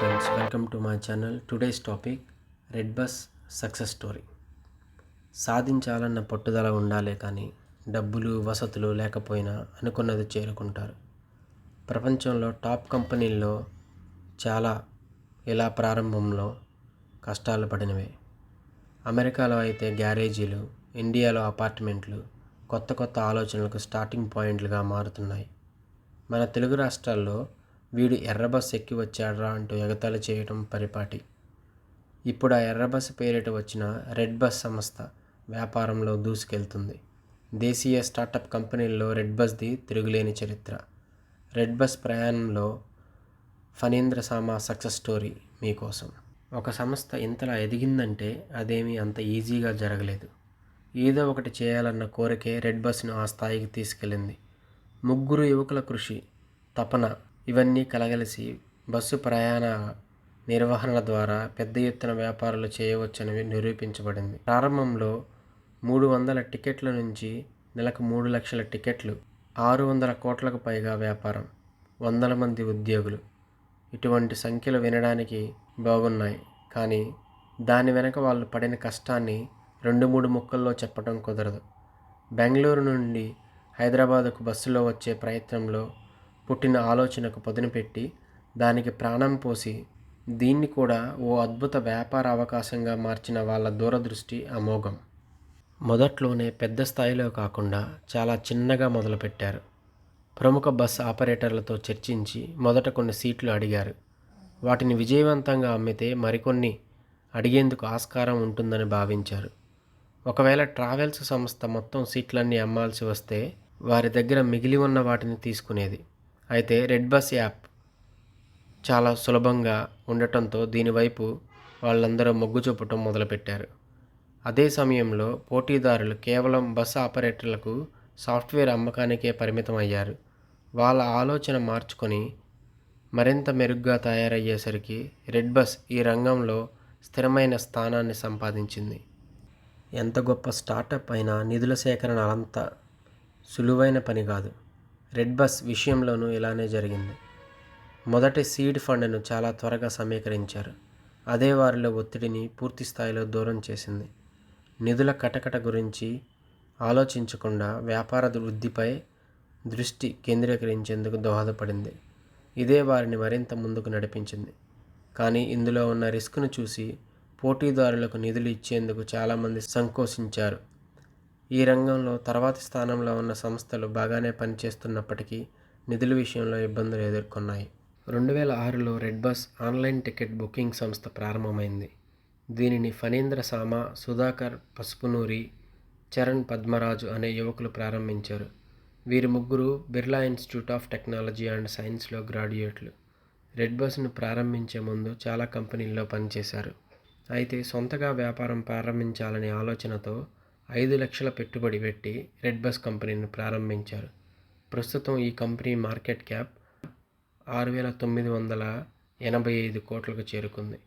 Friends welcome to my channel today's topic red bus success story సాధించాలన్న పట్టుదల ఉండాలే కానీ డబ్బులు వసతులు లేకపోయినా అనుకున్నది చేరుకుంటారు. ప్రపంచంలో టాప్ కంపెనీల్లో చాలా ఇలా ప్రారంభంలో కష్టాలు పడినవే. అమెరికాలో అయితే గ్యారేజీలు ఇండియాలో అపార్ట్మెంట్లు కొత్త కొత్త ఆలోచనలకు స్టార్టింగ్ పాయింట్లుగా మారుతున్నాయి. మన తెలుగు రాష్ట్రాల్లో వీడు ఎర్ర బస్ ఎక్కి వచ్చాడ్రా అంటూ ఎగతాళి చేయటం పరిపాటి. ఇప్పుడు ఆ ఎర్ర బస్సు పేరిట వచ్చిన రెడ్ బస్ సంస్థ వ్యాపారంలో దూసుకెళ్తుంది. దేశీయ స్టార్టప్ కంపెనీల్లో రెడ్ బస్ది తిరుగులేని చరిత్ర. రెడ్ బస్ ప్రయాణంలో ఫణీంద్ర సామా సక్సెస్ స్టోరీ మీకోసం. ఒక సంస్థ ఇంతలా ఎదిగిందంటే అదేమీ అంత ఈజీగా జరగలేదు. ఏదో ఒకటి చేయాలన్న కోరికే రెడ్ బస్ను ఆ స్థాయికి తీసుకెళ్ళింది. ముగ్గురు యువకుల కృషి తపన ఇవన్నీ కలగలిసి బస్సు ప్రయాణ నిర్వహణ ద్వారా పెద్ద ఎత్తున వ్యాపారాలు చేయవచ్చని నిరూపించబడింది. ప్రారంభంలో మూడు వందల టికెట్ల నుంచి నెలకు మూడు లక్షల టికెట్లు ఆరు వందల కోట్లకు పైగా వ్యాపారం వందల మంది ఉద్యోగులు. ఇటువంటి సంఖ్యలు వినడానికి బాగున్నాయి. కానీ దాని వెనక వాళ్ళు పడిన కష్టాన్ని రెండు మూడు ముక్కల్లో చెప్పడం కుదరదు. బెంగళూరు నుండి హైదరాబాదుకు బస్సులో వచ్చే ప్రయత్నంలో పుట్టిన ఆలోచనకు పదునుపెట్టి దానికి ప్రాణం పోసి దీన్ని కూడా ఓ అద్భుత వ్యాపార అవకాశంగా మార్చిన వాళ్ళ దూరదృష్టి అమోఘం. మొదట్లోనే పెద్ద స్థాయిలో కాకుండా చాలా చిన్నగా మొదలుపెట్టారు. ప్రముఖ బస్ ఆపరేటర్లతో చర్చించి మొదట కొన్ని సీట్లు అడిగారు. వాటిని విజయవంతంగా అమ్మితే మరికొన్ని అడిగేందుకు ఆస్కారం ఉంటుందని భావించారు. ఒకవేళ ట్రావెల్స్ సంస్థ మొత్తం సీట్లన్నీ అమ్మాల్సి వస్తే వారి దగ్గర మిగిలి ఉన్న వాటిని తీసుకునేది. అయితే రెడ్ బస్ యాప్ చాలా సులభంగా ఉండటంతో దీనివైపు వాళ్ళందరూ మొగ్గు చూపటం మొదలుపెట్టారు. అదే సమయంలో పోటీదారులు కేవలం బస్ ఆపరేటర్లకు సాఫ్ట్వేర్ అమ్మకానికే పరిమితం అయ్యారు వాళ్ళ ఆలోచన మార్చుకొని మరింత మెరుగ్గా తయారయ్యేసరికి రెడ్ బస్ ఈ రంగంలో స్థిరమైన స్థానాన్ని సంపాదించింది. ఎంత గొప్ప స్టార్టప్ అయినా నిధుల సేకరణ అంత సులువైన పని కాదు. రెడ్ బస్ విషయంలోనూ ఇలానే జరిగింది. మొదటి సీడ్ ఫండ్ను చాలా త్వరగా సమీకరించారు. అదే వారిలో ఒత్తిడిని పూర్తి స్థాయిలో దూరం చేసింది. నిధుల కటకట గురించి ఆలోచించకుండా వ్యాపార వృద్ధిపై దృష్టి కేంద్రీకరించేందుకు దోహదపడింది. ఇదే వారిని మరింత ముందుకు నడిపించింది. కానీ ఇందులో ఉన్న రిస్క్ను చూసి పోటీదారులకు నిధులు ఇచ్చేందుకు చాలామంది సంకోచించారు. ఈ రంగంలో తర్వాతి స్థానంలో ఉన్న సంస్థలు బాగానే పనిచేస్తున్నప్పటికీ నిధుల విషయంలో ఇబ్బందులు ఎదుర్కొన్నాయి. రెండు వేల ఆరులో red bus online ticket booking సంస్థ ప్రారంభమైంది. దీనిని ఫణీంద్ర సామ సుధాకర్ పసుపునూరి చరణ్ పద్మరాజు అనే యువకులు ప్రారంభించారు. వీరి ముగ్గురు Birla institute of technology and సైన్స్లో గ్రాడ్యుయేట్లు. రెడ్ బస్ను ప్రారంభించే ముందు చాలా కంపెనీల్లో పనిచేశారు. అయితే సొంతగా వ్యాపారం ప్రారంభించాలనే ఆలోచనతో ఐదు లక్షల పెట్టుబడి పెట్టి రెడ్ బస్ కంపెనీని ప్రారంభించారు. ప్రస్తుతం ఈ కంపెనీ మార్కెట్ క్యాప్ ఆరు వేల తొమ్మిది వందల ఎనభై ఐదు కోట్లకు చేరుకుంది.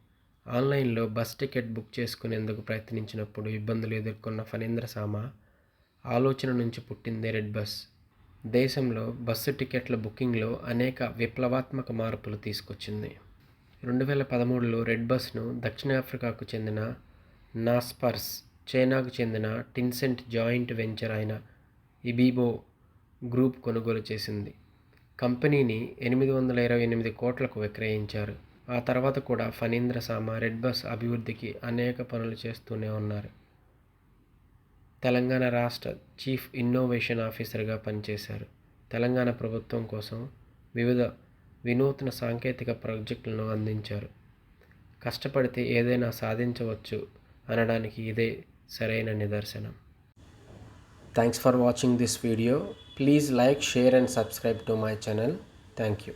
ఆన్లైన్లో బస్ టికెట్ బుక్ చేసుకునేందుకు ప్రయత్నించినప్పుడు ఇబ్బందులు ఎదుర్కొన్న ఫణీంద్ర సామ ఆలోచన నుంచి పుట్టిందే రెడ్ బస్. దేశంలో బస్సు టికెట్ల బుకింగ్లో అనేక విప్లవాత్మక మార్పులు తీసుకొచ్చింది. రెండు వేల పదమూడులో రెడ్ బస్ను దక్షిణాఫ్రికాకు చెందిన నాస్పర్స్ చైనాకు చెందిన టిన్సెంట్ జాయింట్ వెంచర్ అయిన ఇబీబో గ్రూప్ కొనుగోలు చేసింది. కంపెనీని ఎనిమిది వందల ఇరవై ఎనిమిది కోట్లకు విక్రయించారు. ఆ తర్వాత కూడా ఫణీంద్ర సామ రెడ్ బస్ అభివృద్ధికి అనేక పనులు చేస్తూనే ఉన్నారు. తెలంగాణ రాష్ట్ర చీఫ్ ఇన్నోవేషన్ ఆఫీసర్గా పనిచేశారు. తెలంగాణ ప్రభుత్వం కోసం వివిధ వినూత్న సాంకేతిక ప్రాజెక్టులను అందించారు. కష్టపడితే ఏదైనా సాధించవచ్చు అనడానికి ఇదే సరైన నిదర్శనం. Thanks for watching this video please like share and subscribe to my channel thank you